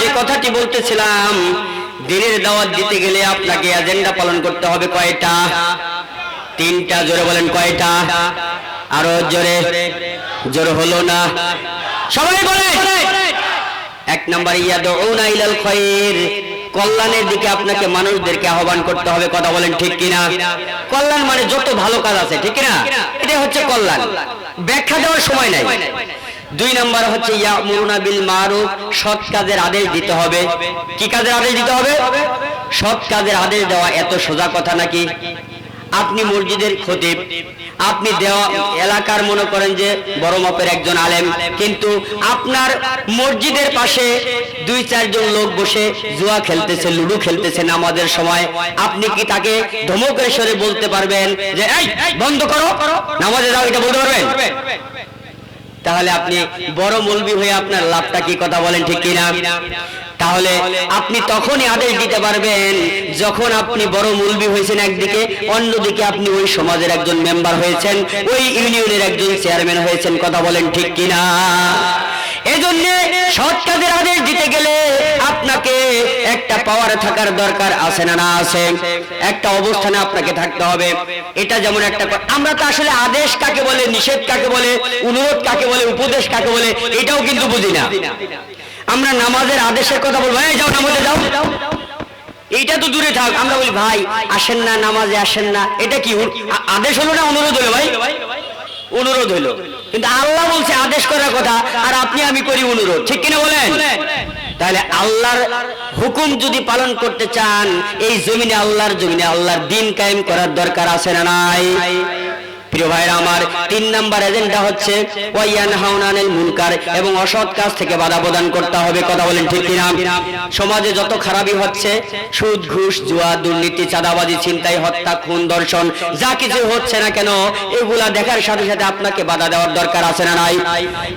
যে কথাটি বলতেছিলাম, দিনের দাওয়াত দিতে গেলে আপনাকে এজেন্ডা পালন করতে হবে কয়টা? তিনটা, জোরে বলেন কয়টা? আরও জোরে জোরে হলো না। সবাই বলে এক নাম্বার, ইয়াদউনা ইলাল খায়র কল্যাণের দিকে আপনাকে মানুষদেরকে আহ্বান করতে হবে, কথা বলেন ঠিক কিনা? কল্যাণ মানে যত ভালো কাজ আছে, ঠিক কিনা? এটা হচ্ছে কল্যাণ। ব্যাখ্যা দেওয়ার সময় নাই। দুই নাম্বার হচ্ছে ইয়ামুরুনা বিল মারুফ, সৎ কাজের আদেশ দিতে হবে। কি কাজের আদেশ দিতে হবে? সৎ কাজের আদেশ দেওয়া এত সোজা কথা নাকি? আপনি মসজিদের খতিব। আপনি দেওয়া এলাকার মনে করেন যে বড় মাপের একজন আলেম। কিন্তু আপনার মসজিদের পাশে দুই, চারজন লোক বসে জুয়া খেলতেছে, লুডু খেলতেছে নামাজের সময়। আপনি কি তাকে ধমকের স্বরে বলতে পারবেন যে, এই, বন্ধ করো, নামাজে যাও, এটা বলতে পারবেন? তাহলে আপনি বড় মলবি হয়ে আপনার লাভটা কি কথা বলেন ঠিক কিনা? তাহলে আপনি তখনই আদেশ দিতে পারবেন যখন আপনি বড় মুলবি হয়েছেন একদিকে, অন্যদিকে আপনি ওই সমাজের একজন মেম্বার হয়েছেন, ওই ইউনিয়নের একজন চেয়ারম্যান হয়েছেন, কথা বলেন ঠিক কিনা? এজন্য সৎ কাজের আদেশ দিতে গেলে আপনাকে একটা পাওয়ার থাকার দরকার আছে না না আছে? একটা অবস্থানে আপনাকে থাকতে হবে। এটা যেমন একটা আমরা তো আসলে আদেশ কাকে বলে, নিষেধ কাকে বলে, অনুরোধ কাকে বলে, উপদেশ কাকে বলে, এটাও কিন্তু বুঝি না। আমরা নামাজের আদেশের কথা বলব। এই যাও নামাজে যাও। এইটা তো দূরে থাক। আমরা বলি, ভাই, আসেন না, নামাজে আসেন না। এটা কি আদেশ হলো না অনুরোধ হলো, ভাই? অনুরোধ হলো। কিন্তু আল্লাহ বলছে আদেশ করার কথা, আর আপনি আমি করি অনুরোধ। ঠিক কিনা বলেন? তাহলে আল্লাহর হুকুম যদি পালন করতে চান, এই জমিনে আল্লাহর জমিনে আল্লাহর দিন কায়েম করার দরকার আছে না নাই? প্রিয় ভাইরা আমার, তিন নাম্বার এজেন্ডা হচ্ছে ওয়াইয়ান হাউনানিল মুনকার এবং অসৎ কাজ থেকে বাধা প্রদান করতে হবে, কথা বলেন ঠিক কিনা? সমাজে যত খারাপই হচ্ছে, সুদ, ঘুষ, জুয়া, দুর্নীতি, চাঁদাবাজি, ছিনতাই, হত্যা, খুন, দর্শন, যা কিছু হচ্ছে না কেন, এগুলা দেখার সাথে সাথে আপনাকে বাধা দেওয়ার দরকার আছে না নাই?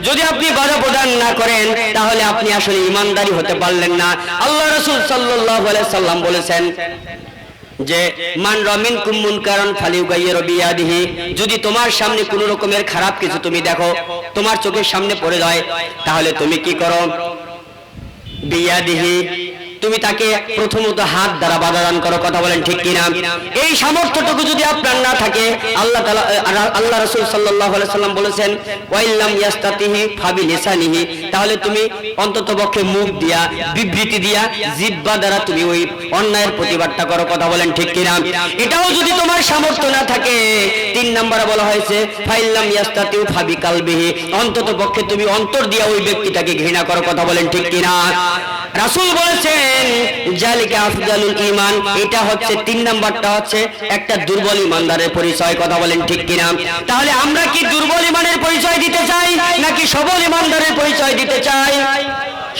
যদি আপনি বাধা প্রদান না করেন, তাহলে আপনি আসলে ইমানদারি হতে পারলেন না। আল্লাহ রসুল সাল্লাল্লাহু আলাইহি সাল্লাম বলেছেন যে, মান রমিন কুমুন কারণ ফালিউ গাইয়ের রবিয়াদিহি। যদি তোমার সামনে কোনো রকমের খারাপ কিছু তুমি দেখো, তোমার চোখের সামনে পড়ে যায়, তাহলে তুমি কি করো? বিয়াদিহি তুমি তাকে প্রথমত হাত দ্বারা বাধা দান করো, কথা বলেন ঠিক কিনা? এই সামর্থ্যটুকু যদি আপনার না থাকে, আল্লাহ আল্লাহ রাসূল সাল্লাম বলেছেন ওয়াইল্লাম তাহলে তুমি অন্ততপক্ষে মুখ দিয়া, বিবৃতি দিয়া, জিহ্বা দ্বারা তুমি ওই অন্যায়ের প্রতিবাদটা করো, কথা বলেন ঠিক কিনা? এটাও যদি তোমার সামর্থ্য না থাকে, তিন নম্বরে বলা হয়েছে ফাইল্লাম ইয়াস্তাতিউ ফাবি কালবিহি অন্ততপক্ষে তুমি অন্তর দিয়া ওই ব্যক্তিটাকে ঘৃণা করো, কথা বলেন ঠিক কিনা? রাসূল বলেছেন, জালিকা আফজালুল ঈমান এটা হচ্ছে তিন নাম্বারটা হচ্ছে একটা দুর্বল ইমানদারের পরিচয়, কথা বলেন ঠিক কিনা? তাহলে আমরা কি দুর্বল ইমানের পরিচয় দিতে চাই, নাকি সবল ইমানদারের পরিচয় দিতে চাই?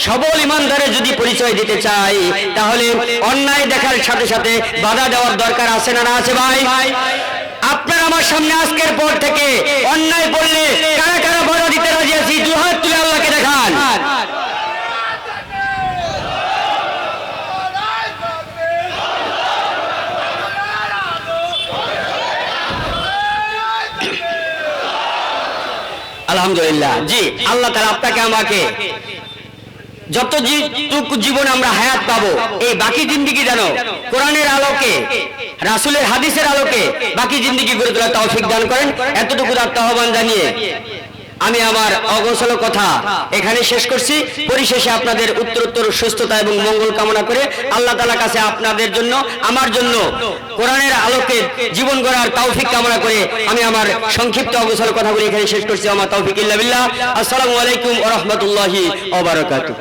সবল ইমানদারের যদি পরিচয় দিতে চাই, তাহলে অন্যায় দেখার সাথে সাথে বাধা দেওয়ার দরকার আছে না না আছে ভাই? আপনার আমার সামনে আজকের পর থেকে অন্যায় বললে কারা কারা বাধা দিতে রাজি আছি? দুহাত তুলে আলহামদুলিল্লাহ। জি আল্লাহ তারা আপনাকে আমাকে যত জীবন আমরা হায়াত পাবো এই বাকি জিন্দিগি যেন কোরআনের আলোকে রাসুলের হাদিসের আলোকে বাকি জিন্দিগি গড়ে তোলার তৌফিক দান করেন। এতটুকু আত্মাহ্বান জানিয়ে আমি আমার অগোছল কথা এখানে শেষ করছি। পরিশেষে আপনাদের উত্তরোত্তর সুস্থতা এবং মঙ্গল কামনা করে আল্লাহ তালা কাছে আপনাদের জন্য, আমার জন্য কোরআনের আলোকে জীবন গড়ার তৌফিক কামনা করে আমি আমার সংক্ষিপ্ত অগোছল কথাগুলি এখানে শেষ করছি। আমার তৌফিক ইল্লা বিল্লাহ। আসসালামু আলাইকুম ওয়া রাহমাতুল্লাহি ওয়া বারাকাতুহু।